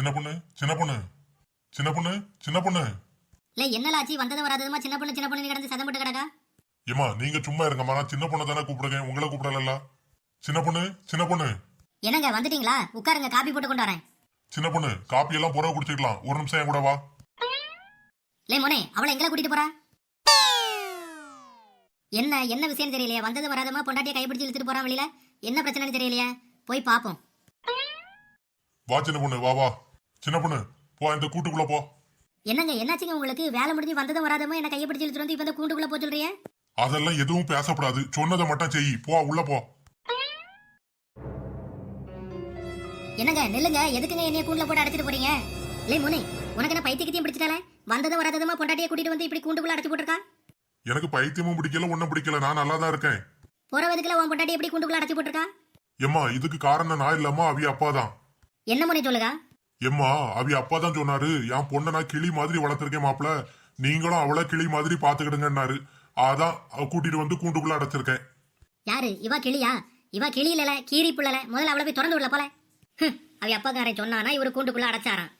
சின்ன பொண்ணு சின்ன பொண்ணு சின்ன பொண்ணு சின்ன பொண்ணு. இல்ல என்னலாச்சி? வந்தது வராததுமா? சின்ன பொண்ணு சின்ன பொண்ணு கிடந்து சதம் போட்டு கிடக்கா? ஏமா நீங்க சும்மா இருங்கம்மா. நான் சின்ன பொண்ணை தானே கூப்பிடுங்க உங்களை கூப்பிடல சின்ன பொண்ணு சின்ன பொண்ணு. என்னங்க வந்துட்டீங்களா? உட்காருங்க காபி போட்டு கொண்டு வரேன். சின்ன பொண்ணு காப்பி எல்லாம் புறவை குடிச்சிக்கலாம். ஒரு நிமிஷம் என் கூட வா. லே மோனே அவளை எங்களை கூட்டிட்டு போறா? என்ன என்ன விஷயம் தெரியலையா. வந்தது வராதமா பொண்டாட்டியை கைப்பிடிச்சு இழுத்துட்டு போறான் வெளியில? என்ன பிரச்சனைன்னு தெரியலையா? போய் பாப்போம். வா சின்ன பொண்ணு வா வா. சின்ன பொண்ணு போ இந்த கூட்டுக்குள்ள போ. என்னங்க என்னாச்சுங்க உங்களுக்கு? வேலை முடிஞ்சு வந்ததும் வராதமா என்ன கையை பிடிச்சு இழுத்துட்டு வந்து இப்ப இந்த கூண்டுக்குள்ள போக சொல்றீங்க? அதெல்லாம் எதுவும் பேசக்கூடாது சொன்னதை மட்டும் செய். போ உள்ள போ. என்னங்க நில்லுங்க. எதுக்குங்க என்னைய கூண்டுல போட்டு அடைச்சிட்டு போறீங்க? லே மோனே உனக்கு என்ன பைத்தியத்தையும் பிடிச்சிட்டால? வந்ததும் வராததுமா பொண்டாட்டியை கூட்டிட்டு வந்து இப்படி கூண்டுக்குள்ள அடைச்சு போட்டிருக்கா? எனக்கு பைத்தியமும் பிடிக்கல ஒன்னும் பிடிக்கல. நான் நல்லா தான் இருக்கேன். போறவதுக்குள்ள உன் பொண்டாட்டி எப்படி கூண்டுக்குள்ள அடைச்சு போட்டிருக்கா? எம்மா இதுக்கு காரணம் நான் இல்லம்மா அவி அப்பா தான். என்ன மோனே சொல்லுங்க எம்மா அவி அப்பா தான் சொன்னாரு என் பொண்ணை நான் கிளி மாதிரி வளர்த்துருக்கேன் மாப்பிள்ள நீங்களும் அவளை கிளி மாதிரி பாத்துக்கிடுங்கன்னாரு அதான் அவ கூட்டிட்டு வந்து கூண்டுக்குள்ள அடைச்சிருக்கேன். யாரு? இவா கிளியா? இவா கிளி இல்லல கீரி புள்ளல முதல்ல அவளை போய் திறந்து விடல போல. அவ அப்பாக்காரன் சொன்னானா இவரு கூண்டுக்குள்ள அடைச்சாரான்